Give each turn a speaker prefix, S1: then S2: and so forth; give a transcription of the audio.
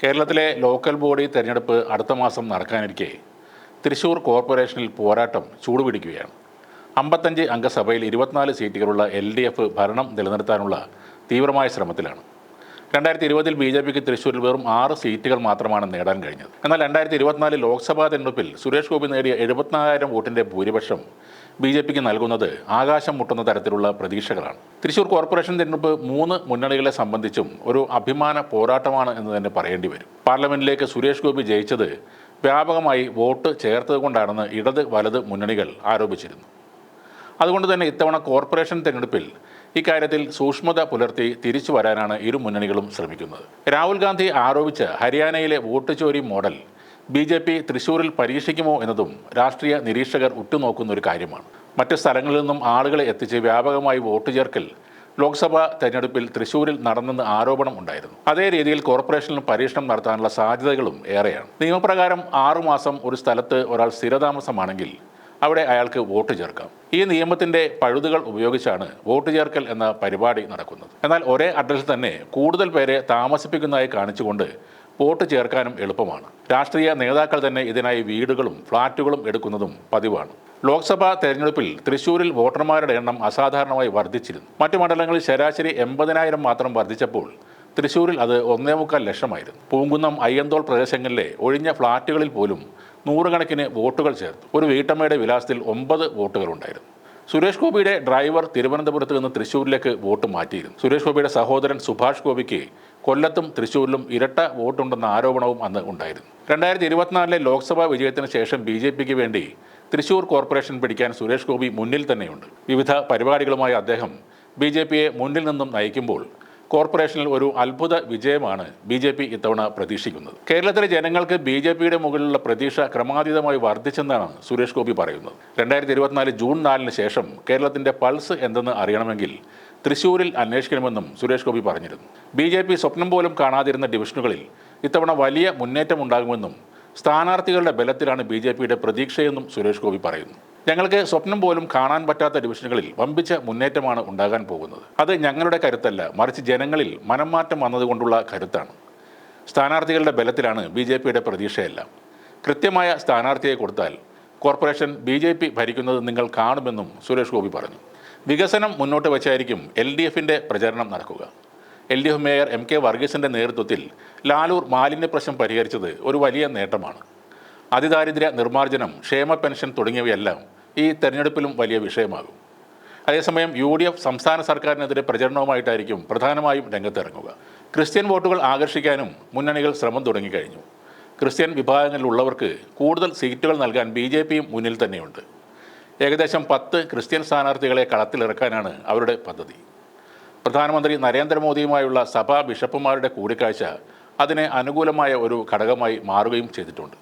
S1: കേരളത്തിലെ local body തെരഞ്ഞെടുപ്പ് അടുത്ത മാസം നടക്കാനിരിക്കെ തൃശൂർ കോർപ്പറേഷനിൽ പോരാട്ടം ചൂടുപിടിക്കുകയാണ്. അമ്പത്തഞ്ച് അംഗസഭയിൽ ഇരുപത്തിനാല് സീറ്റുകളുള്ള എൽ ഡി എഫ് ഭരണം നിലനിർത്താനുള്ള തീവ്രമായ ശ്രമത്തിലാണ്. രണ്ടായിരത്തി ഇരുപതിൽ ബി ജെ പിക്ക് തൃശ്ശൂരിൽ വെറും ആറ് സീറ്റുകൾ മാത്രമാണ് നേടാൻ കഴിഞ്ഞത്. എന്നാൽ രണ്ടായിരത്തി ഇരുപത്തിനാല് ലോക്സഭാ തെരഞ്ഞെടുപ്പിൽ സുരേഷ് ഗോപി നേടിയ എഴുപത്തിനാലായിരം വോട്ടിന്റെ ഭൂരിപക്ഷം ബി ജെ പിക്ക് നൽകുന്നത് ആകാശം മുട്ടുന്ന തരത്തിലുള്ള പ്രതീക്ഷകളാണ്. തൃശൂർ കോർപ്പറേഷൻ തിരഞ്ഞെടുപ്പ് മൂന്ന് മുന്നണികളെ സംബന്ധിച്ചും ഒരു അഭിമാന പോരാട്ടമാണ് എന്ന് തന്നെ പറയേണ്ടി വരും. പാർലമെന്റിലേക്ക് സുരേഷ് ഗോപി ജയിച്ചത് വ്യാപകമായി വോട്ട് ചേർത്തതുകൊണ്ടാണെന്ന് ഇടത് വലത് മുന്നണികൾ ആരോപിച്ചിരുന്നു. അതുകൊണ്ട് തന്നെ ഇത്തവണ കോർപ്പറേഷൻ തെരഞ്ഞെടുപ്പിൽ ഇക്കാര്യത്തിൽ സൂക്ഷ്മത പുലർത്തി തിരിച്ചു വരാനാണ് ഇരു മുന്നണികളും ശ്രമിക്കുന്നത്. രാഹുൽ ഗാന്ധി ആരോപിച്ച ഹരിയാനയിലെ വോട്ട് ചോരി മോഡൽ ബി ജെ പി തൃശൂരിൽ പരീക്ഷിക്കുമോ എന്നതും രാഷ്ട്രീയ നിരീക്ഷകർ ഉറ്റുനോക്കുന്ന ഒരു കാര്യമാണ്. മറ്റ് സ്ഥലങ്ങളിൽ നിന്നും ആളുകളെ എത്തിച്ച് വ്യാപകമായി വോട്ട് ചേർക്കൽ ലോക്സഭാ തെരഞ്ഞെടുപ്പിൽ തൃശൂരിൽ നടന്നെന്ന് ആരോപണം ഉണ്ടായിരുന്നു. അതേ രീതിയിൽ കോർപ്പറേഷനിൽ പരീക്ഷണം നടത്താനുള്ള സാധ്യതകളും ഏറെയാണ്. നിയമപ്രകാരം ആറുമാസം ഒരു സ്ഥലത്ത് ഒരാൾ സ്ഥിരതാമസമാണെങ്കിൽ അവിടെ അയാൾക്ക് വോട്ട് ചേർക്കാം. ഈ നിയമത്തിന്റെ പഴുതുകൾ ഉപയോഗിച്ചാണ് വോട്ട് ചേർക്കൽ എന്ന പരിപാടി നടക്കുന്നത്. എന്നാൽ ഒരേ അഡ്രസ്സിൽ തന്നെ കൂടുതൽ പേരെ താമസിപ്പിക്കുന്നതായി കാണിച്ചുകൊണ്ട് വോട്ട് ചേർക്കാനും എളുപ്പമാണ്. രാഷ്ട്രീയ നേതാക്കൾ തന്നെ ഇതിനായി വീടുകളും ഫ്ളാറ്റുകളും എടുക്കുന്നതും പതിവാണ്. ലോക്സഭാ തെരഞ്ഞെടുപ്പിൽ തൃശൂരിൽ വോട്ടർമാരുടെ എണ്ണം അസാധാരണമായി വർദ്ധിച്ചിരുന്നു. മറ്റു മണ്ഡലങ്ങളിൽ ശരാശരി എൺപതിനായിരം മാത്രം വർദ്ധിച്ചപ്പോൾ തൃശൂരിൽ അത് ഒന്നേ മുക്കാൽ ലക്ഷമായിരുന്നു. പൂങ്കുന്നം അയ്യന്തോൾ പ്രദേശങ്ങളിലെ ഒഴിഞ്ഞ ഫ്ളാറ്റുകളിൽ പോലും നൂറുകണക്കിന് വോട്ടുകൾ ചേർത്തു ഒരു വീട്ടമ്മയുടെ വിലാസത്തിൽ ഒമ്പത് വോട്ടുകളുണ്ടായിരുന്നു. സുരേഷ് ഗോപിയുടെ ഡ്രൈവർ തിരുവനന്തപുരത്ത് നിന്ന് തൃശ്ശൂരിലേക്ക് വോട്ട് മാറ്റിയിരുന്നു. സുരേഷ് ഗോപിയുടെ സഹോദരൻ സുഭാഷ് ഗോപിക്ക് കൊല്ലത്തും തൃശ്ശൂരിലും ഇരട്ട വോട്ടുണ്ടെന്ന ആരോപണവും അന്ന് ഉണ്ടായിരുന്നു. രണ്ടായിരത്തി ഇരുപത്തിനാലിലെ ലോക്സഭാ വിജയത്തിന് ശേഷം ബി ജെ പിക്ക് വേണ്ടി തൃശ്ശൂർ കോർപ്പറേഷൻ പിടിക്കാൻ സുരേഷ് ഗോപി മുന്നിൽ തന്നെയുണ്ട്. വിവിധ പരിപാടികളുമായി അദ്ദേഹം ബി ജെ പിയെ മുന്നിൽ നിന്നും നയിക്കുമ്പോൾ കോർപ്പറേഷനിൽ ഒരു അത്ഭുത വിജയമാണ് ബി ജെ പി ഇത്തവണ പ്രതീക്ഷിക്കുന്നത്. കേരളത്തിലെ ജനങ്ങൾക്ക് ബി ജെ പിയുടെ മുകളിലുള്ള പ്രതീക്ഷ ക്രമാതീതമായി വർദ്ധിച്ചെന്നാണ് സുരേഷ് ഗോപി പറയുന്നത്. രണ്ടായിരത്തി ഇരുപത്തിനാല് ജൂൺ നാലിന് ശേഷം കേരളത്തിന്റെ പൾസ് എന്തെന്ന് അറിയണമെങ്കിൽ തൃശൂരിൽ അന്വേഷിക്കണമെന്നും സുരേഷ് ഗോപി പറഞ്ഞിരുന്നു. ബി ജെ പി സ്വപ്നം പോലും കാണാതിരുന്ന ഡിവിഷനുകളിൽ ഇത്തവണ വലിയ മുന്നേറ്റം ഉണ്ടാകുമെന്നും സ്ഥാനാർത്ഥികളുടെ ബലത്തിലാണ് ബി ജെ പിയുടെ പ്രതീക്ഷയെന്നും സുരേഷ് ഗോപി പറയുന്നു. ഞങ്ങൾക്ക് സ്വപ്നം പോലും കാണാൻ പറ്റാത്ത ഡിവിഷനുകളിൽ വമ്പിച്ച മുന്നേറ്റമാണ് ഉണ്ടാകാൻ പോകുന്നത്. അത് ഞങ്ങളുടെ കരുത്തല്ല മറിച്ച് ജനങ്ങളിൽ മനംമാറ്റം വന്നതുകൊണ്ടുള്ള കരുത്താണ്. സ്ഥാനാർത്ഥികളുടെ ബലത്തിലാണ് ബി ജെ പിയുടെ പ്രതീക്ഷയെല്ലാം. കൃത്യമായ സ്ഥാനാർത്ഥിയെ കൊടുത്താൽ കോർപ്പറേഷൻ ബി ജെ പി ഭരിക്കുന്നത് നിങ്ങൾ കാണുമെന്നും സുരേഷ് ഗോപി പറഞ്ഞു. വികസനം മുന്നോട്ട് വെച്ചായിരിക്കും എൽ ഡി എഫിന്റെ പ്രചരണം നടക്കുക. L D F mayor M K വർഗീസിന്റെ നേതൃത്വത്തിൽ ലാലൂർ മാലിന്യ പ്രശ്നം പരിഹരിച്ചത് ഒരു വലിയ നേട്ടമാണ്. അതിദാരിദ്ര്യ നിർമ്മാർജനം ക്ഷേമ പെൻഷൻ തുടങ്ങിയവയെല്ലാം ഈ തെരഞ്ഞെടുപ്പിലും വലിയ വിഷയമാകും. അതേസമയം യു ഡി എഫ് സംസ്ഥാന സർക്കാരിനെതിരെ പ്രചരണവുമായിട്ടായിരിക്കും പ്രധാനമായും രംഗത്തിറങ്ങുക. ക്രിസ്ത്യൻ വോട്ടുകൾ ആകർഷിക്കാനും മുന്നണികൾ ശ്രമം തുടങ്ങിക്കഴിഞ്ഞു. ക്രിസ്ത്യൻ വിഭാഗങ്ങളിലുള്ളവർക്ക് കൂടുതൽ സീറ്റുകൾ നൽകാൻ ബി ജെ പിയും മുന്നിൽ തന്നെയുണ്ട്. ഏകദേശം പത്ത് ക്രിസ്ത്യൻ സ്ഥാനാർത്ഥികളെ കളത്തിലിറക്കാനാണ് അവരുടെ പദ്ധതി. പ്രധാനമന്ത്രി നരേന്ദ്രമോദിയുമായുള്ള സഭാ ബിഷപ്പുമാരുടെ കൂടിക്കാഴ്ച അതിന് അനുകൂലമായ ഒരു ഘടകമായി മാറുകയും ചെയ്തിട്ടുണ്ട്.